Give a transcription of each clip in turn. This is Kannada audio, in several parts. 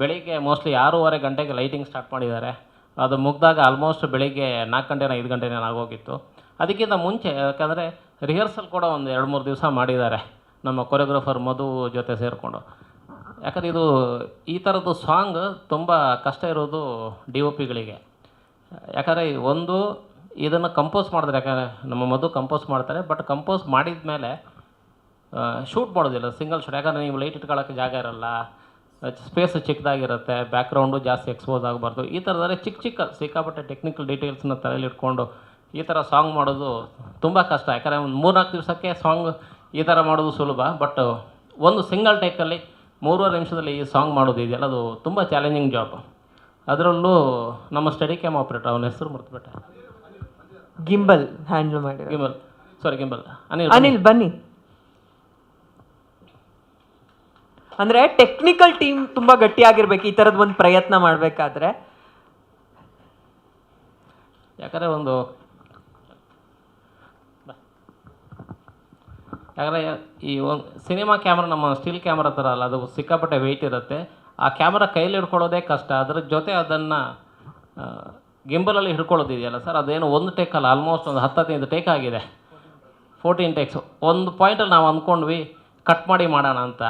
ಬೆಳಿಗ್ಗೆ ಮೋಸ್ಟ್ಲಿ ಆರೂವರೆ ಗಂಟೆಗೆ ಲೈಟಿಂಗ್ ಸ್ಟಾರ್ಟ್ ಮಾಡಿದ್ದಾರೆ. ಅದು ಮುಗಿದಾಗ ಆಲ್ಮೋಸ್ಟ್ ಬೆಳಿಗ್ಗೆ ನಾಲ್ಕು ಗಂಟೆನ ಐದು ಗಂಟೆನೇ ಆಗೋಗಿತ್ತು. ಅದಕ್ಕಿಂತ ಮುಂಚೆ, ಯಾಕಂದರೆ ರಿಹರ್ಸಲ್ ಕೂಡ ಒಂದು ಎರಡು ಮೂರು ದಿವಸ ಮಾಡಿದ್ದಾರೆ ನಮ್ಮ ಕೊರಿಯೋಗ್ರಾಫರ್ ಮಧು ಜೊತೆ ಸೇರಿಕೊಂಡು. ಯಾಕಂದರೆ ಇದು ಈ ಥರದ್ದು ಸಾಂಗ್ ತುಂಬ ಕಷ್ಟ ಇರೋದು ಡಿ ಒ ಪಿಗಳಿಗೆ ಯಾಕಂದರೆ ಒಂದು ಇದನ್ನು ಕಂಪೋಸ್ ಮಾಡಿದ್ರೆ, ಯಾಕಂದರೆ ನಮ್ಮ ಮಧು ಕಂಪೋಸ್ ಮಾಡ್ತಾರೆ ಬಟ್ ಕಂಪೋಸ್ ಮಾಡಿದ ಮೇಲೆ ಶೂಟ್ ಮಾಡೋದಿಲ್ಲ ಸಿಂಗಲ್ ಶೂಟ್ ಯಾಕಂದರೆ ನೀವು ಲೈಟ್ ಇಟ್ಕೊಳ್ಳೋಕ್ಕೆ ಜಾಗ ಇರಲ್ಲ ಸ್ಪೇಸ್ ಚಿಕ್ಕದಾಗಿರುತ್ತೆ ಬ್ಯಾಕ್ಗ್ರೌಂಡು ಜಾಸ್ತಿ ಎಕ್ಸ್ಪೋಸ್ ಆಗಬಾರ್ದು. ಈ ಥರದಲ್ಲಿ ಚಿಕ್ಕ ಚಿಕ್ಕ ಸಿಕ್ಕಾಪಟ್ಟೆ ಟೆಕ್ನಿಕಲ್ ಡೀಟೇಲ್ಸ್ನ ತಲೆಯಲ್ಲಿ ಇಟ್ಕೊಂಡು ಈ ಥರ ಸಾಂಗ್ ಮಾಡೋದು ತುಂಬ ಕಷ್ಟ. ಯಾಕಂದರೆ ಒಂದು ಮೂರ್ನಾಲ್ಕು ದಿವಸಕ್ಕೆ ಸಾಂಗ್ ಈ ಥರ ಮಾಡೋದು ಸುಲಭ. ಬಟ್ ಒಂದು ಸಿಂಗಲ್ ಟೇಕಲ್ಲಿ ಮೂರುವರೆ ನಿಮಿಷದಲ್ಲಿ ಈ ಸಾಂಗ್ ಮಾಡೋದು ಇದೆಯಲ್ಲ ಅದು ತುಂಬ ಚಾಲೆಂಜಿಂಗ್ ಜಾಬ್ ಅದರಲ್ಲೂ ನಮ್ಮ ಸ್ಟಡಿ ಕ್ಯಾಮ್ ಆಪ್ರೇಟರ್ ಅವನ ಹೆಸರು ಮರ್ತುಬಿಟ್ಟೆ. ಗಿಂಬಲ್ ಹ್ಯಾಂಡಲ್ ಮಾಡಿ gimbal sorry gimbal Anil Anil ಬನ್ನಿ. ಅಂದ್ರೆ ಟೆಕ್ನಿಕಲ್ ಟೀಮ್ ತುಂಬ ಗಟ್ಟಿಯಾಗಿರ್ಬೇಕು, ಈ ಥರದ್ದು ಒಂದು ಪ್ರಯತ್ನ ಮಾಡಬೇಕಾದ್ರೆ. ಯಾಕಂದರೆ ಒಂದು ಯಾಕಂದರೆ ಈ ಒಂದು ಸಿನಿಮಾ ಕ್ಯಾಮ್ರಾ, ನಮ್ಮ ಸ್ಟಿಲ್ ಕ್ಯಾಮ್ರಾ ಥರ ಅಲ್ಲ, ಅದು ಸಿಕ್ಕಾಪಟ್ಟೆ ವೆಯ್ಟ್ ಇರುತ್ತೆ. ಆ ಕ್ಯಾಮ್ರಾ ಕೈಲಿ ಹಿಡ್ಕೊಳ್ಳೋದೇ ಕಷ್ಟ, ಅದ್ರ ಜೊತೆ ಅದನ್ನು ಗಿಂಬಲಲ್ಲಿ ಹಿಡ್ಕೊಳ್ಳೋದಿದೆಯಲ್ಲ ಸರ್, ಅದೇನು ಒಂದು ಟೇಕಲ್ಲ ಆಲ್ಮೋಸ್ಟ್ ಒಂದು ಹತ್ತು ಹದಿನೈದು ಟೇಕ್ ಆಗಿದೆ. ಫೋರ್ಟೀನ್ ಟೇಕ್ಸ್ ಒಂದು ಪಾಯಿಂಟಲ್ಲಿ ನಾವು ಅಂದ್ಕೊಂಡ್ವಿ ಕಟ್ ಮಾಡಿ ಮಾಡೋಣ ಅಂತ.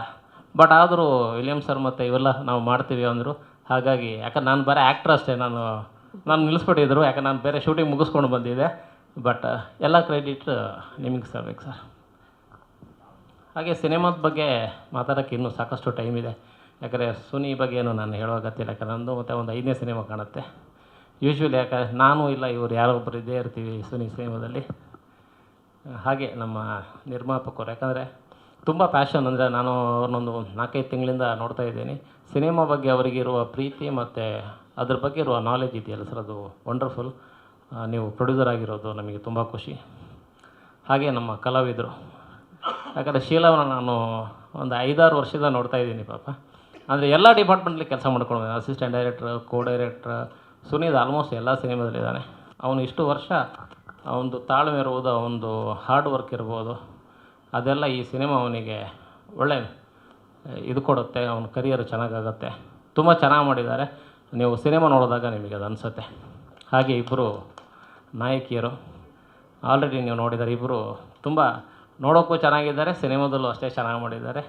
ಬಟ್ ಆದರೂ ವಿಲಿಯಮ್ ಸರ್ ಮತ್ತು ಇವೆಲ್ಲ ನಾವು ಮಾಡ್ತೀವಿ ಅಂದರು. ಹಾಗಾಗಿ ಯಾಕಂದ್ರೆ ನಾನು ಬರೀ ಆ್ಯಕ್ಟ್ರ್ ಅಷ್ಟೇ, ನಾನು ನಾನು ನಿಲ್ಲಿಸ್ಬಿಟ್ಟಿದ್ರು. ಯಾಕಂದ್ರೆ ನಾನು ಬೇರೆ ಶೂಟಿಂಗ್ ಮುಗಿಸ್ಕೊಂಡು ಬಂದಿದ್ದೆ. ಬಟ್ ಎಲ್ಲ ಕ್ರೆಡಿಟ್ ನಿಮಗೆ ಸರ್ಬೇಕು ಸರ್ ಹಾಗೆ ಸಿನಿಮಾದ ಬಗ್ಗೆ ಮಾತಾಡೋಕ್ಕೆ ಇನ್ನೂ ಸಾಕಷ್ಟು ಟೈಮ್ ಇದೆ. ಯಾಕಂದರೆ ಸುನಿ ಬಗ್ಗೆ ಏನು ನಾನು ಹೇಳೋ ಅಗತ್ಯ ಯಾಕಂದ್ರೆ ನಂದು ಮತ್ತು ಒಂದು ಐದನೇ ಸಿನಿಮಾ ಕಾಣುತ್ತೆ. ಯೂಶ್ವಲಿ ಯಾಕಂದ್ರೆ ನಾನು ಇಲ್ಲ, ಇವರು ಯಾರೋ ಒಬ್ಬರು ಇದ್ದೇ ಇರ್ತೀವಿ ಸುನಿ ಸಿನಿಮಾದಲ್ಲಿ ಹಾಗೆ ನಮ್ಮ ನಿರ್ಮಾಪಕರು. ಯಾಕಂದರೆ ತುಂಬ ಪ್ಯಾಷನ್ ಅಂದರೆ ನಾನು ಅವ್ರನ್ನೊಂದು ನಾಲ್ಕೈದು ತಿಂಗಳಿಂದ ನೋಡ್ತಾ ಇದ್ದೀನಿ. ಸಿನಿಮಾ ಬಗ್ಗೆ ಅವರಿಗಿರುವ ಪ್ರೀತಿ ಮತ್ತು ಅದ್ರ ಬಗ್ಗೆ ಇರುವ ನಾಲೆಜ್ ಇದೆಯಲ್ಲ ಸರ್ ಅದು ವಂಡರ್ಫುಲ್ ನೀವು ಪ್ರೊಡ್ಯೂಸರ್ ಆಗಿರೋದು ನಮಗೆ ತುಂಬ ಖುಷಿ. ಹಾಗೆ ನಮ್ಮ ಕಲಾವಿದರು. ಯಾಕಂದರೆ ಶೀಲವನ್ನು ನಾನು ಒಂದು ಐದಾರು ವರ್ಷದ ನೋಡ್ತಾ ಇದ್ದೀನಿ ಪಾಪ. ಅಂದರೆ ಎಲ್ಲ ಡಿಪಾರ್ಟ್ಮೆಂಟ್ಲಿ ಕೆಲಸ ಮಾಡ್ಕೊಂಡು assistant director co director Suneed almost ಎಲ್ಲ ಸಿನಿಮಾದಲ್ಲಿದ್ದಾನೆ. ಅವನು ಇಷ್ಟು ವರ್ಷ ಒಂದು ತಾಳ್ಮೆ ಇರ್ಬೋದು ಅವನದು ಹಾರ್ಡ್ ವರ್ಕ್ ಇರ್ಬೋದು. ಅದೆಲ್ಲ ಈ ಸಿನಿಮಾ ಅವನಿಗೆ ಒಳ್ಳೆ ಇದು ಕೊಡುತ್ತೆ, ಅವನ ಕರಿಯರ್ ಚೆನ್ನಾಗಾಗತ್ತೆ. ತುಂಬ ಚೆನ್ನಾಗಿ ಮಾಡಿದ್ದಾರೆ. ನೀವು ಸಿನಿಮಾ ನೋಡಿದಾಗ ನಿಮಗೆ ಅದು ಅನಿಸುತ್ತೆ. ಹಾಗೆ ಇಬ್ಬರು ನಾಯಕಿಯರು ಆಲ್ರೆಡಿ ನೀವು ನೋಡಿದ್ದಾರೆ ಇಬ್ಬರು ತುಂಬ ನೋಡೋಕ್ಕೂ ಚೆನ್ನಾಗಿದ್ದಾರೆ, ಸಿನಿಮಾದಲ್ಲೂ ಅಷ್ಟೇ ಚೆನ್ನಾಗಿ ಮಾಡಿದ್ದಾರೆ.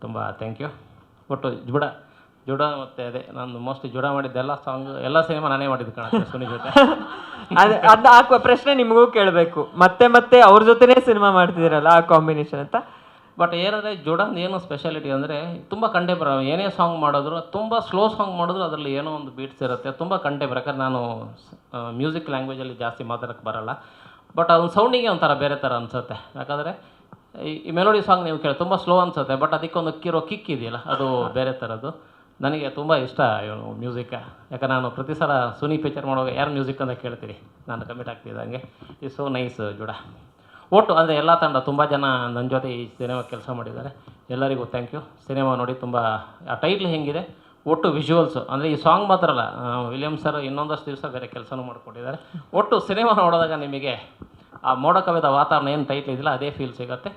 ತುಂಬ ಥ್ಯಾಂಕ್ ಯು ಒಟ್ಟು ಜುಡ ಜುಡ ಮತ್ತೆ ಅದೇ ನಾನು ಮೋಸ್ಟ್ಲಿ ಜುಡ ಮಾಡಿದ್ದೆಲ್ಲ ಸಾಂಗ್ ಎಲ್ಲ ಸಿನಿಮಾ ನಾನೇ ಮಾಡಿದ್ದು ಕಾಣುತ್ತೆ ಸುನಿ ಜೊತೆ. ಅದೇ ಅದು ಹಾಕುವ ಪ್ರಶ್ನೆ ನಿಮಗೂ ಕೇಳಬೇಕು. ಮತ್ತೆ ಮತ್ತೆ ಅವ್ರ ಜೊತೆನೇ ಸಿನಿಮಾ ಮಾಡ್ತಿದ್ದೀರಲ್ಲ ಆ ಕಾಂಬಿನೇಷನ್ ಅಂತ? ಬಟ್ ಏನಂದರೆ ಜುಡಾನ್ ಏನು ಸ್ಪೆಷಾಲಿಟಿ ಅಂದರೆ ತುಂಬ ಕಂಡೆ ಬರ ಏನೇ ಸಾಂಗ್ ಮಾಡಿದ್ರು ತುಂಬ ಸ್ಲೋ ಸಾಂಗ್ ಮಾಡಿದ್ರು ಅದರಲ್ಲಿ ಏನೋ ಒಂದು ಬೀಟ್ಸ್ ಇರುತ್ತೆ ತುಂಬ ಕಂಡೆ ಬರ ಯಾಕಂದ್ರೆ ನಾನು ಮ್ಯೂಸಿಕ್ ಲ್ಯಾಂಗ್ವೇಜಲ್ಲಿ ಜಾಸ್ತಿ ಮಾತಾಡೋಕ್ಕೆ ಬರಲ್ಲ. ಬಟ್ ಅದೊಂದು ಸೌಂಡಿಗೆ ಒಂಥರ ಬೇರೆ ಥರ ಅನಿಸುತ್ತೆ. ಯಾಕಂದರೆ ಈ- ಈ ಮೆಲೋಡಿ ಸಾಂಗ್ ನೀವು ಕೇಳಿ ತುಂಬ ಸ್ಲೋ ಅನಿಸುತ್ತೆ ಬಟ್ ಅದಕ್ಕೊಂದು ಕಿರೋ ಕಿಕ್ ಇದೆಯಲ್ಲ ಅದು ಬೇರೆ ಥರದ್ದು. ನನಗೆ ತುಂಬ ಇಷ್ಟ ಇವನು ಮ್ಯೂಸಿಕ್ ಯಾಕಂದ್ರೆ ನಾನು ಪ್ರತಿ ಸಲ ಸುನಿ ಪಿಕ್ಚರ್ ಮಾಡುವಾಗ ಯಾರು ಮ್ಯೂಸಿಕ್ ಅಂತ ಕೇಳ್ತೀರಿ? ನಾನು ಕಮಿಟ್ ಆಗ್ತಿದ್ದಂಗೆ ಈ ಸೋ ನೈಸ್ ಜುಡ. ಒಟ್ಟು ಅಂದರೆ ಎಲ್ಲ ತಂಡ ತುಂಬ ಜನ ನನ್ನ ಜೊತೆ ಈ ಸಿನಿಮಾ ಕೆಲಸ ಮಾಡಿದ್ದಾರೆ. ಎಲ್ಲರಿಗೂ ಥ್ಯಾಂಕ್ ಯು ಸಿನಿಮಾ ನೋಡಿ ತುಂಬ, ಆ ಟೈಟ್ಲ್ ಹೆಂಗಿದೆ? ಒಟ್ಟು ವಿಜುವಲ್ಸು ಅಂದರೆ ಈ ಸಾಂಗ್ ಮಾತ್ರ ಅಲ್ಲ ವಿಲಿಯಮ್ ಸರ್ ಇನ್ನೊಂದಷ್ಟು ದಿವಸ ಬೇರೆ ಕೆಲಸನೂ ಮಾಡಿಕೊಟ್ಟಿದ್ದಾರೆ ಒಟ್ಟು ಸಿನಿಮಾ ನೋಡಿದಾಗ ನಿಮಗೆ ಆ ಮೋಡ ಕವಿದ ವಾತಾವರಣ ಏನು ಟೈಟ್ಲ್ ಇದೆಯಲ್ಲ ಅದೇ ಫೀಲ್ ಸಿಗುತ್ತೆ.